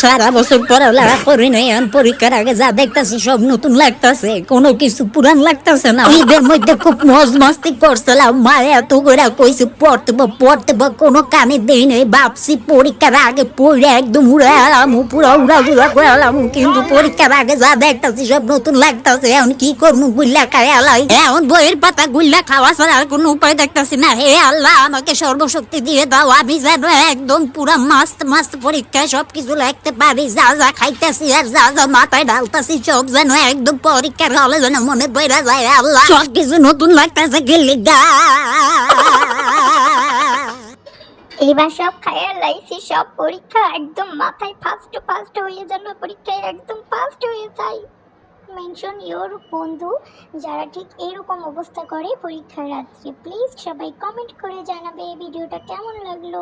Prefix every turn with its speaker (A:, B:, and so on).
A: সারা বছর পড়ালেখা করি নাই এখন পরীক্ষার আগে যা দেখতাছি সব নতুন লাগতাছে। কোনো কিছু পুরান লাগতাছে না। ঈদের মধ্যে খুব মজ মস্তি করছিলাম। মা এত করে কইছে পড়তে বা পড়তে বা কোনো কানে দেই নাই। ভাবছি পরীক্ষার আগে পড়ে একদম উড়ে এলাম, পুরো উড়া উড়া করে এলাম। কিন্তু পরীক্ষার আগে যা দেখতাছি সব নতুন লাগতাছে। এখন কি করব, গুল্লা খাই আলাই এখন বইয়ের পাতা গুল্লা খাওয়া ছাড়া আর কোনো উপায় দেখতাছি না। হে আল্লাহ, আমাকে সর্বশক্তি দিয়ে দাও। আমি যেন একদম পুরা মাস্ত মাস্ত পরীক্ষায় সবকিছু লিখতে পারি যা যা খাইতেছি আর যা যা মাথায় ঢালতাছি সব যেন একদম পরীক্ষার হলে যেন মনে পড়া যায় আল্লাহ সব কিছু নতুন লাগতেছে গেলি গা
B: এবার সব খায়া লাইছি সব পরীক্ষা একদম মাথায় ফার্স্ট ফার্স্ট হয়ে যেন পরীক্ষায় একদম ফার্স্ট হয়ে যায় মেনশন ইওর বন্ধু যারা ঠিক এরকম অবস্থা করে পরীক্ষার রাত্রে প্লিজ সবাই কমেন্ট করে জানাবে ভিডিওটা কেমন লাগল